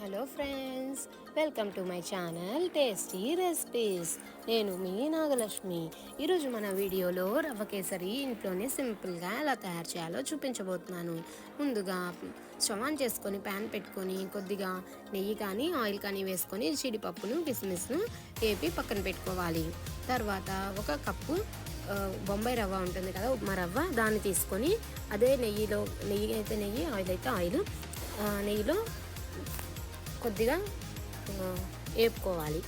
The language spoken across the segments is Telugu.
Hello friends welcome to my channel tasty recipes. నేను మీ నాగలక్ష్మి. ఈరోజు మన వీడియోలో రవ్వ కేసరి ఇంట్లోనే సింపుల్గా ఎలా తయారు చేయాలో చూపించబోతున్నాను. ముందుగా స్టవ్ ఆన్ చేసుకొని ప్యాన్ పెట్టుకొని కొద్దిగా నెయ్యి కానీ ఆయిల్ కానీ వేసుకొని జీడిపప్పును కిస్మిస్ను వేపి పక్కన పెట్టుకోవాలి. తర్వాత ఒక కప్పు బొంబాయి రవ్వ ఉంటుంది కదా ఉప్మా రవ్వ దాన్ని తీసుకొని అదే నెయ్యిలో నెయ్యి అయితే నెయ్యి ఆయిల్ అయితే ఆయిల్ నెయ్యిలో కొద్దిగా వేపుకోవాలి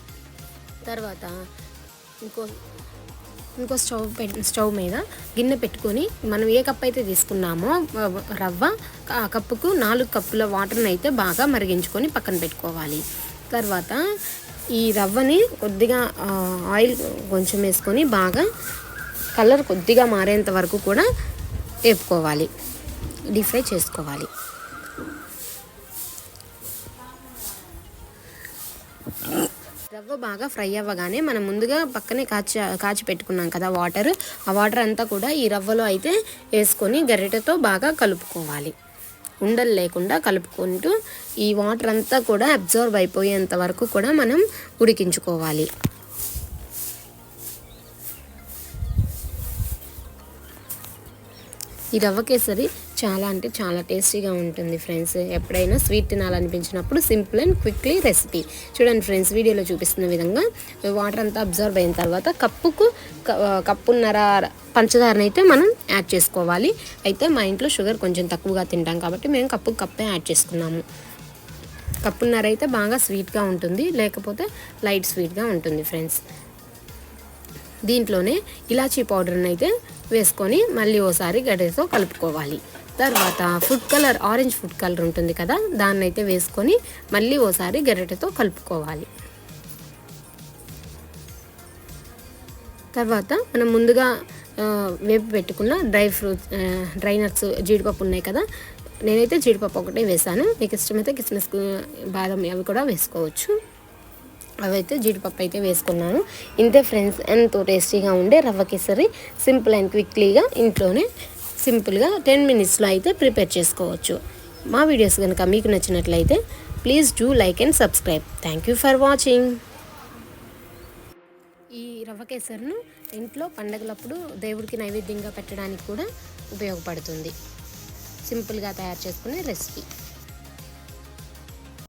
తర్వాత ఇంకో ఇంకో స్టవ్ స్టవ్ మీద గిన్నె పెట్టుకొని మనం ఏ కప్ అయితే తీసుకున్నామో రవ్వ ఆ కప్పుకు నాలుగు కప్పుల వాటర్ని అయితే బాగా మరిగించుకొని పక్కన పెట్టుకోవాలి. తర్వాత ఈ రవ్వని కొద్దిగా ఆయిల్ కొంచెం వేసుకొని బాగా కలర్ కొద్దిగా మారేంత వరకు కూడా వేపుకోవాలి డీప్ ఫ్రై చేసుకోవాలి. రవ్వ బాగా ఫ్రై అవ్వగానే మనం ముందుగా పక్కనే కాచి కాచి పెట్టుకున్నాం కదా వాటర్. ఆ వాటర్ అంతా కూడా ఈ రవ్వలో అయితే వేసుకొని గరిటెతో బాగా కలుపుకోవాలి. ఉండలు లేకుండా కలుపుకుంటూ ఈ వాటర్ అంతా కూడా అబ్జర్వ్ అయిపోయేంత వరకు కూడా మనం ఉడికించుకోవాలి. ఈ రవ్వ కేసరి చాలా అంటే చాలా టేస్టీగా ఉంటుంది ఫ్రెండ్స్. ఎప్పుడైనా స్వీట్ తినాలనిపించినప్పుడు సింపుల్ అండ్ క్విక్లీ రెసిపీ. చూడండి ఫ్రెండ్స్ వీడియోలో చూపిస్తున్న విధంగా వాటర్ అంతా అబ్జర్వ్ అయిన తర్వాత కప్పుకు క- కప్పున్నర పంచదారని అయితే మనం యాడ్ చేసుకోవాలి. అయితే మా ఇంట్లో షుగర్ కొంచెం తక్కువగా తింటాం కాబట్టి మేము కప్పు కప్పే యాడ్ చేసుకున్నాము. కప్పున్నర అయితే బాగా స్వీట్గా ఉంటుంది లేకపోతే లైట్ స్వీట్గా ఉంటుంది ఫ్రెండ్స్. దీంట్లోనే ఇలాచీ పౌడర్ని అయితే వేసుకొని మళ్ళీ ఓసారి గడ్డతో కలుపుకోవాలి. తర్వాత food colour orange food colour ఉంటుంది కదా దాన్ని అయితే వేసుకొని మళ్ళీ ఓసారి గరిటెతో కలుపుకోవాలి. తర్వాత మనం ముందుగా వేపి పెట్టుకున్న డ్రై ఫ్రూట్స్ డ్రై నట్స్ జీడిపప్పు ఉన్నాయి కదా నేనైతే జీడిపప్పు ఒకటే వేసాను మీకు ఇష్టమైతే కిస్మిస్ బాదం అవి కూడా వేసుకోవచ్చు. అవైతే జీడిపప్పు అయితే వేసుకున్నాను. ఇంతే ఫ్రెండ్స్ ఎంతో టేస్టీగా ఉండే రవ్వ కేసరి సింపుల్ అండ్ క్విక్లీగా ఇంట్లోనే సింపుల్గా టెన్ మినిట్స్లో అయితే ప్రిపేర్ చేసుకోవచ్చు. మా వీడియోస్ కనుక మీకు నచ్చినట్లయితే please do like and subscribe. Thank you for watching. ఈ రవ్వ కేసరిను ఇంట్లో పండగలప్పుడు దేవుడికి నైవేద్యంగా పెట్టడానికి కూడా ఉపయోగపడుతుంది. సింపుల్గా తయారు చేసుకునే రెసిపీ.